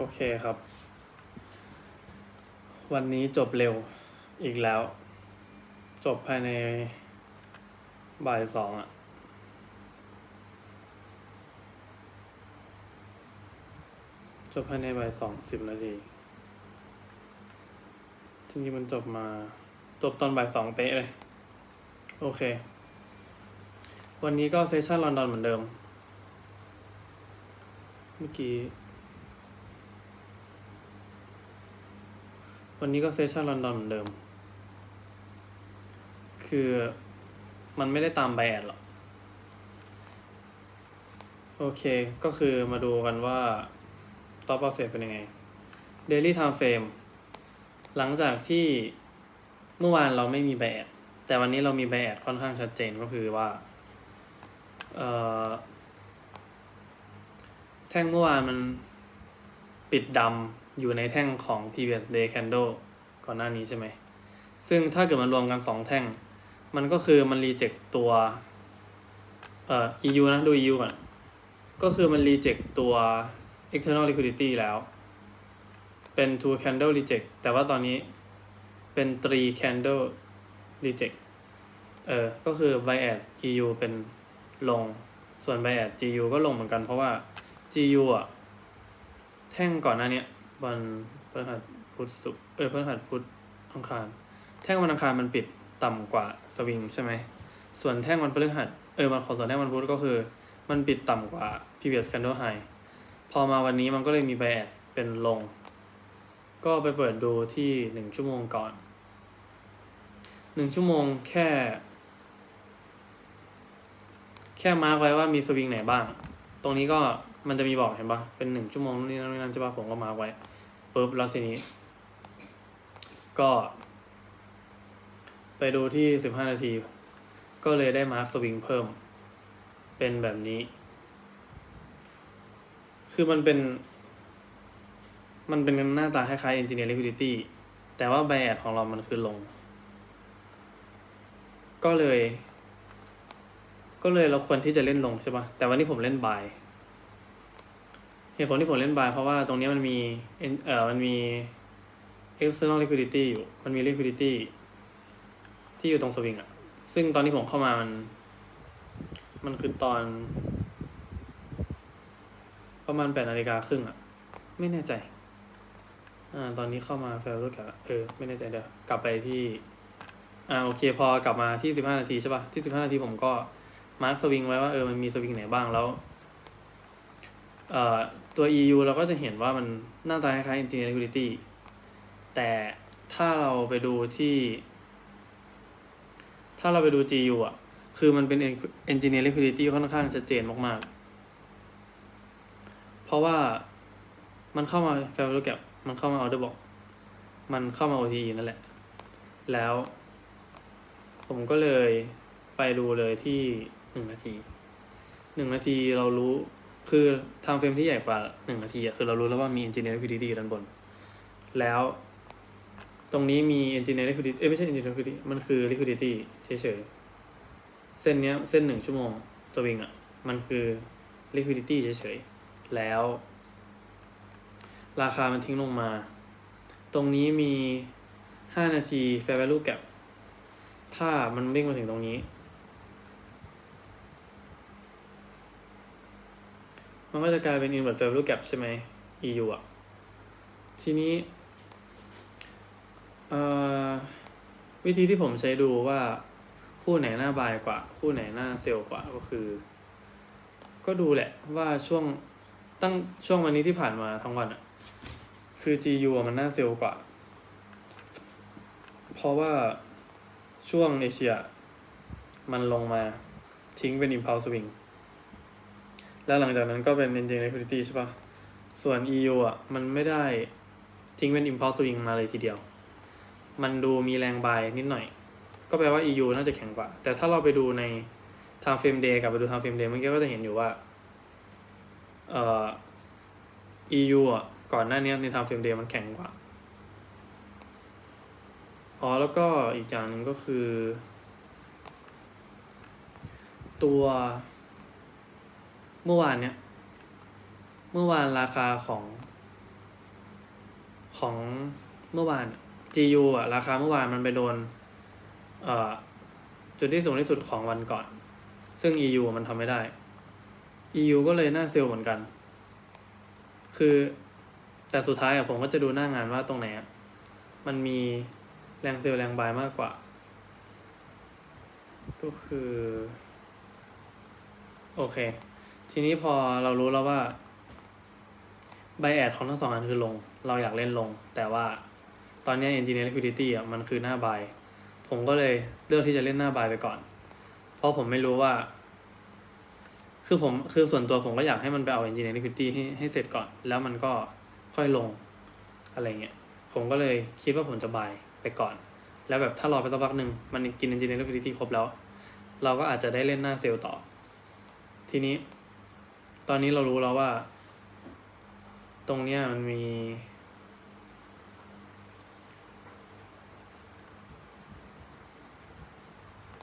โอเคครับ วันนี้จบเร็วอีกแล้ว จบภายในบ่ายสองอะจบภายในบ่ายสองสิบนาทีจริงๆมันจบมา จบตอนบ่ายสองเป๊ะเลย โอเค วันนี้ก็เซสชันลอนดอนเหมือนเดิม เมื่อกี้ วันนี้ก็เซสชันลอนดอนเหมือนเดิม คือมันไม่ได้ตามไบแอดหรอก โอเค ก็คือมาดูกันว่าตอ p ป r o c e s s เป็นยังไง Daily Time Frame หลังจากที่เมื่อวานเราไม่มีไบแอดแต่วันนี้เรามีไบแอดค่อนข้างชัดเจนก็คือว่าเอ่อแท่งเมื่อวานมันปิดดำ อยู่ในแท่งของ previous day candle ก่อนหน้านี้ใช่ไหม ซึ่งถ้าเกิดมันรวมกันสองแท่ง มันก็คือมันรีเจ็คตัวเอ่อ EU นะ ดู EU ก่อน ก็คือมันรีเจ็คตัว external liquidity แล้ว เป็น two candle reject แต่ว่าตอนนี้เป็น three candle reject เออ ก็คือ bias EU เป็นลง ส่วน bias GU ก็ลงเหมือนกันเพราะว่า GU อะ แท่งก่อนหน้านี้ วันพฤหัสพุธศุกร์เออพฤหัสพุธอังคาร แท่งวันอังคารมันปิดต่ำกว่าสวิงใช่ไหมส่วนแท่งวันพฤหัสเออมันขอส่วนแท่งวันพุธก็คือ มันปิดต่ำกว่า previous candle high พอมาวันนี้มันก็เลยมี bias เป็นลง ก็ไปเปิดดูที่หนึ่งชั่วโมงก่อนหนึ่งชั่วโมงแค่ แค่มาร์กไว้ว่ามีสวิงไหนบ้าง ตรงนี้ก็ มันจะมีบอกเห็นปะเป็นหนึ่งชั่วโมงนู่นนี่นั่นนี่นั่นใช่ปะผมก็มาไว้ปุ๊บแล้วทีนี้ ก็ ไปดูที่สิบห้านาที ก็เลยได้มาร์กสวิงเพิ่ม เป็นแบบนี้ คือมันเป็น มันเป็นหน้าตาคล้ายๆ engineer liquidity แต่ว่า bias ของเรามันคือลง ก็เลย ก็เลยเราควรที่จะเล่นลงใช่ปะแต่วันนี้ผมเล่นบาย เหตุผลที่ผมเล่นบายเพราะว่าตรงนี้มันมีเอ่อมันมี external liquidity อยู่ มันมี liquidity ที่อยู่ตรงสวิงอะซึ่งตอนที่ผมเข้ามามัน มันคือตอน ประมาณแปดนาฬิกาครึ่งอะไม่แน่ใจ อ่า ตอนนี้เข้ามาแฟลรูกับเออ ไม่แน่ใจเดี๋ยวกลับไปที่ อ่า โอเค พอกลับมาที่สิบห้านาทีใช่ปะที่สิบห้านาทีผมก็มาร์คสวิงไว้ว่าเออ มันมีสวิงไหนบ้างแล้ว เอ่อ ตัว EU เราก็จะเห็นว่ามันหน้าตาคล้ายๆ Engineer Liquidity แต่ถ้าเราไปดูที่ ถ้าเราไปดู GU อะ คือมันเป็น Engineer Liquidity ค่อนข้างชัดเจนมากๆ เพราะว่ามันเข้ามา Fair Value Gap มันเข้ามา Order Block มันเข้ามา OTE นั่นแหละ แล้ว ผมก็เลยไปดูเลยที่หนึ่งนาทีหนึ่งนาทีเรารู้ คือทำเฟรมที่ใหญ่กว่าหนึ่งนาทีอะคือเรารู้แล้วว่ามี engineer liquidity ด้านบน แล้วตรงนี้มี engineer liquidity เอ้ยไม่ใช่ engineer liquidity มันคือ liquidity เฉยๆ เส้นเนี้ยเส้นหนึ่งชั่วโมงสวิงอะมันคือ liquidity เฉยๆ แล้ว ราคามันทิ้งลงมา ตรงนี้มีห้านาที fair value gap ถ้ามันวิ่งมาถึงตรงนี้ มันก็จะกลายเป็น inward fair value gap ใช่ไหม EU อะ ทีนี้วิธีที่ผมใช้ดูว่าคู่ไหนหน้าบายกว่า คู่ไหนหน้าเซลกว่าก็คือ ก็ดูแหละว่าช่วงตั้งช่วงวันนี้ที่ผ่านมาทั้งวันอะคือ GU อะมันหน้าเซลกว่า เพราะว่าช่วงเอเชีย มันลงมาทิ้งเป็น impulse swing แล้วหลังจากนั้นก็เป็น engine liquidity ใช่ปะส่วน EU อะ มันไม่ได้ทิ้งเป็น impulse swing มาเลยทีเดียว มันดูมีแรงบายนิดหน่อย ก็แปลว่า EU น่าจะแข็งกว่า แต่ถ้าเราไปดูใน time frame day กับไปดู time frame day เมื่อกี้ก็จะเห็นอยู่ว่าเอ่อ EU อะ ก่อนหน้านี้ใน time frame day มันแข็งกว่าอ๋อแล้วก็อีกอย่างหนึ่งก็คือ ตัว เมื่อวานเนี้ยเมื่อวานราคาของ ของเมื่อวาน GU อะ ราคาเมื่อวานมันไปโดน เอ่อ จุดที่สูงที่สุดของวันก่อน ซึ่ง EU มันทำไม่ได้ EU ก็เลยน่าเซลเหมือนกัน คือแต่สุดท้ายอะผมก็จะดูหน้างานว่าตรงไหนอะมันมีแรงเซลล์แรงบายมากกว่า ก็คือ โอเค ทีนี้พอเรารู้แล้วว่าไบแอดของทั้งสองอันคือลง เราอยากเล่นลง แต่ว่าตอนนี้ Engineer Liquidity อะมันคือหน้าบายผมก็เลยเลือกที่จะเล่นหน้าบายไปก่อน เพราะผมไม่รู้ว่า คือผมคือส่วนตัวผมก็อยากให้มันไปเอา Engineer Liquidity ให้ให้เสร็จก่อน แล้วมันก็ค่อยลงอะไรเงี้ย ผมก็เลยคิดว่าผมจะบายไปก่อน แล้วแบบถ้ารอไปสักพักหนึ่งมันกิน Engineer Liquidity ครบแล้ว เราก็อาจจะได้เล่นหน้าเซลล์ต่อ ทีนี้ ตอนนี้เรารู้แล้วว่า ตรงเนี้ยมันมี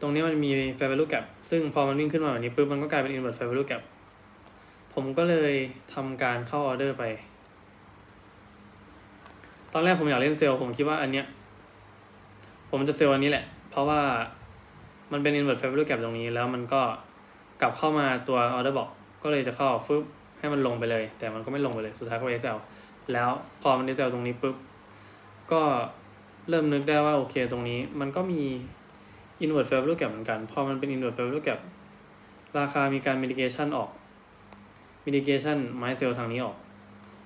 ตรงนี้มันมี fair value gap ซึ่งพอมันวิ่งขึ้นมาแบบนี้ปุ๊บมันก็กลายเป็น inverse fair value gap ผมก็เลยทำการเข้าออเดอร์ไป ตอนแรกผมอยากเล่นเซลล์ผมคิดว่าอันเนี้ย ผมจะเซลล์อันนี้แหละ เพราะว่ามันเป็น inverse fair value gap ตรงนี้แล้วมันก็กลับเข้ามาตัว order block ก็เลยจะเข้าฟึบให้มันลงไปเลย แต่มันก็ไม่ลงไปเลยสุดท้ายก็ SL แล้วพอมัน SL ตรงนี้ปุ๊บก็เริ่มนึกได้ว่าโอเคตรงนี้ มันก็มี inverse fair value gap เหมือนกัน พอมันเป็น inverse fair value gap ราคามีการ mitigation ออก mitigation ไม้เซลทางนี้ออก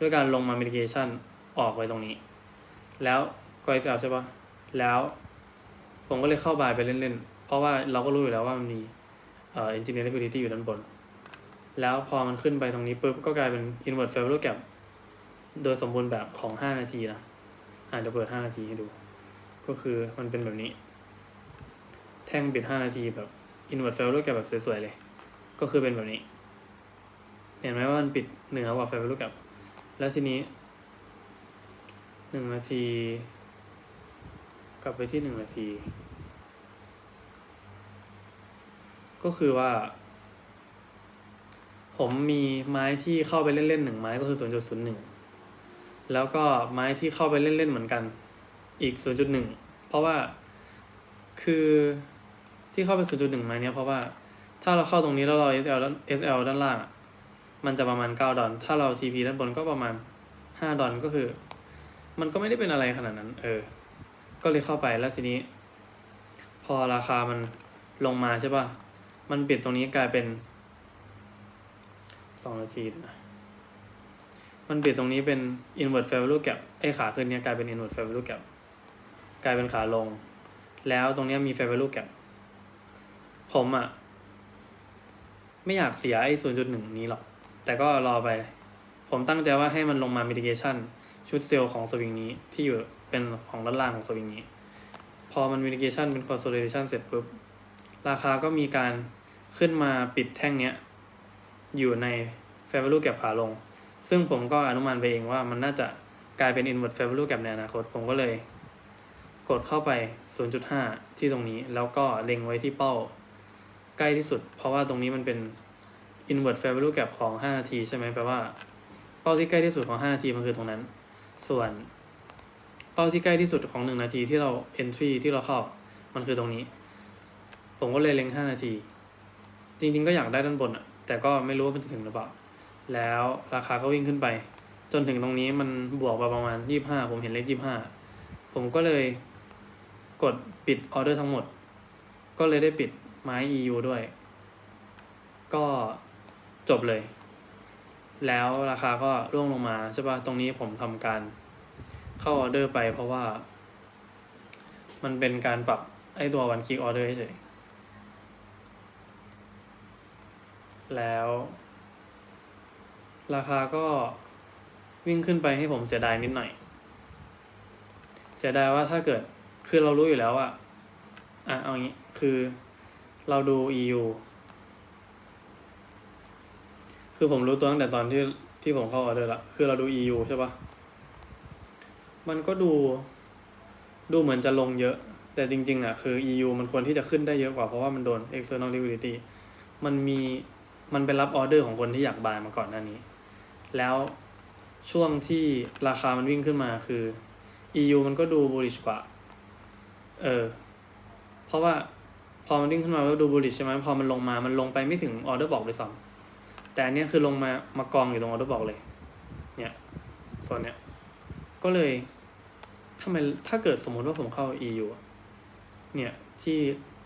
ด้วยการลงมา mitigation ออกไว้ตรงนี้ แล้วก็ SL ใช่ปะแล้วผมก็เลยเข้าบายไปเล่นๆ เพราะว่าเราก็รู้อยู่แล้วว่ามันมีเอ่อ engineer liquidity อยู่ด้านบน แล้วพอมันขึ้นไปตรงนี้ปุ๊บก็กลายเป็น inverse fair value gap โดยสมบูรณ์แบบของ 5 นาทีนะอาเดี๋ยวเปิด 5 นาทีให้ดู ก็คือมันเป็นแบบนี้ แท่งปิด 5 นาทีแบบ inverse fair value gap แบบสวยๆเลย ก็คือเป็นแบบนี้ เห็นไหมว่ามันปิดเหนือกว่า fair value gap แล้วทีนี้ 1 นาที กลับไปที่ 1 นาที ก็คือว่า ผมมีไม้ที่เข้าไปเล่นๆหนึ่งไม้ก็คือ 0.01 แล้วก็ไม้ที่เข้าไปเล่นๆเหมือนกันอีก 0.1 เพราะว่าคือที่เข้าไป 0.1 ไม้เนี้ยเพราะว่าถ้าเราเข้าตรงนี้แล้วเรา SL ด้าน SL ด้านล่าง มันจะประมาณ 9 ดอลถ้าเรา TP ด้านบนก็ประมาณ 5 ดอลก็คือ มันก็ไม่ได้เป็นอะไรขนาดนั้น เออ ก็เลยเข้าไปแล้วทีนี้ พอราคามันลงมาใช่ป่ะ มันปิดตรงนี้กลายเป็น สองนาทีนะมันปิดตรงนี้เป็น inward fair value gap ไอ้ขาขึ้นเนี้ยกลายเป็น inward fair value gap กลายเป็นขาลง แล้วตรงเนี้ยมี fair value gap ผมอะ่ะไม่อยากเสียไอ้ศูนย์จุดหนึ่งนี้หรอก แต่ก็รอไป ผมตั้งใจว่าให้มันลงมา mitigation ชุดเซลล์ของสวิงนี้ที่อยู่เป็นของด้านล่างของสวิงนี้ พอมัน mitigation เป็น consolidation เสร็จปุ๊บ ราคาก็มีการขึ้นมาปิดแท่งเนี้ย อยู่ใน fair value gap ขาลง ซึ่งผมก็อนุมานไปเองว่ามันน่าจะกลายเป็น inward fair value gap ในอนาคต ผมก็เลย กดเข้าไป 0.5 ที่ตรงนี้ แล้วก็เล็งไว้ที่เป้า ใกล้ที่สุด เพราะว่าตรงนี้มันเป็น inward fair value gap ของ 5 นาทีใช่ไหมแปลว่า เป้าที่ใกล้ที่สุดของ 5 นาทีมันคือตรงนั้น ส่วน เป้าที่ใกล้ที่สุดของ 1 นาทีที่เรา entry ที่เราเข้า มันคือตรงนี้ ผมก็เลยเล็ง 5 นาที จริงๆก็อยากได้ด้านบนอะ แต่ก็ไม่รู้ว่ามันจะถึงหรือเปล่า แล้วราคาก็วิ่งขึ้นไป จนถึงตรงนี้มันบวกไปประมาณ25ผมเห็นเลข25ผมก็เลยกดปิดออเดอร์ทั้งหมด ก็เลยได้ปิดไม้ EU ด้วย ก็จบเลย แล้วราคาก็ร่วงลงมาใช่ปะตรงนี้ผมทำการเข้าออเดอร์ไปเพราะว่า มันเป็นการปรับไอ้ตัววันคิกออเดอร์เฉยๆ แล้ว ราคาก็วิ่งขึ้นไปให้ผมเสียดายนิดหน่อย เสียดายว่าถ้าเกิดคือเรารู้อยู่แล้วอะอะเอางี้คือเราดู EU คือผมรู้ตัวตั้งแต่ตอนที่ที่ผมเข้าออเดอร์ละคือเราดู EU ใช่ปะมันก็ดูดูเหมือนจะลงเยอะ แต่จริง ๆอะคือ EU มันควรที่จะขึ้นได้เยอะกว่าเพราะว่ามันโดน external liquidity มันมี มันเป็นรับออเดอร์ของคนที่อยากบายมาก่อนหน้านี้ แล้วช่วงที่ราคามันวิ่งขึ้นมาคือ EU มันก็ดู bullish กว่า เออ เพราะว่าพอมันวิ่งขึ้นมาก็ดู bullish ใช่ไหมพอมันลงมา มันลงไปไม่ถึง order block เลยซ้ำแต่อันเนี้ยคือลงมามากองอยู่ตรง order block เลย เนี่ยส่วนเนี้ย ก็เลยทำไมถ้าเกิดสมมติว่าผมเข้า EU เนี่ยที่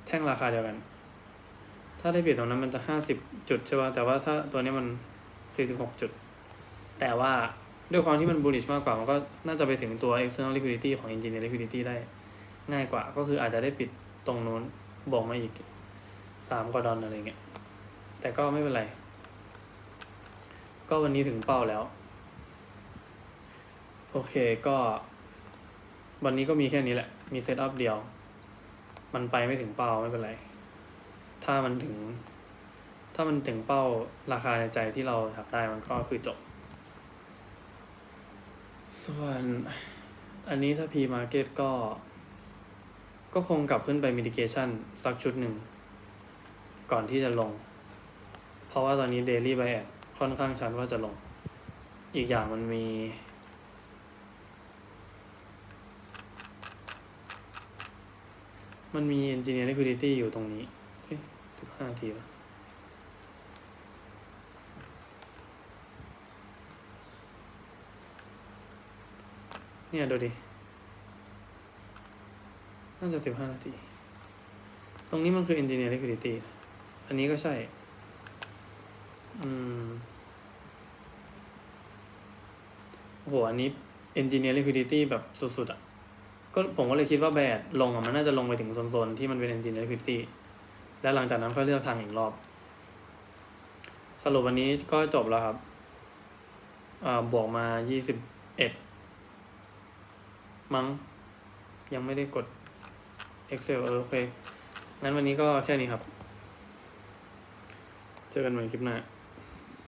แท่งราคาเดียวกัน ถ้าได้เปรียบตรงนั้นมันจะห้าสิบจุดใช่ป่ะแต่ว่าถ้าตัวนี้มันสี่สิบหกจุด แต่ว่าด้วยความที่มัน bullish มากกว่า มันก็น่าจะไปถึงตัว external liquidity ของ engineer liquidity ได้ง่ายกว่า ก็คืออาจจะได้ปิดตรงนู้นบวกมาอีกสามกว่าดอลอะไรเงี้ย แต่ก็ไม่เป็นไร ก็วันนี้ถึงเป้าแล้ว โอเคก็ วันนี้ก็มีแค่นี้แหละ มีเซตอัพเดียว มันไปไม่ถึงเป้าไม่เป็นไร ถ้ามันถึง ถ้ามันถึงเป้าราคาในใจที่เราอยากได้มันก็คือจบ ส่วนอันนี้ถ้า P market ก็ ก็คงกลับขึ้นไป mitigation สักชุดหนึ่ง ก่อนที่จะลง เพราะว่าตอนนี้ daily bias ค่อนข้างชัดว่าจะลง อีกอย่างมันมีมันมี engineer liquidity อยู่ตรงนี้ สิบห้านาทีเนี่ยดูดิ น่าจะสิบห้านาที ตรงนี้มันคือ engineer liquidity อันนี้ก็ใช่ อืมโห อันนี้ engineer liquidity แบบสุดๆอะ ก็ผมก็เลยคิดว่าแบดลงอะ มันน่าจะลงไปถึงโซนๆที่มันเป็น engineer liquidity แล้วหลังจากนั้นค่อยเลือกทางอีกรอบ สรุปวันนี้ก็จบแล้วครับบวกมายี่สิบเอ็ดมั้ง ยังไม่ได้กด Excel เออโอเคงั้นวันนี้ก็แค่นี้ครับ เจอกันใหม่คลิปหน้า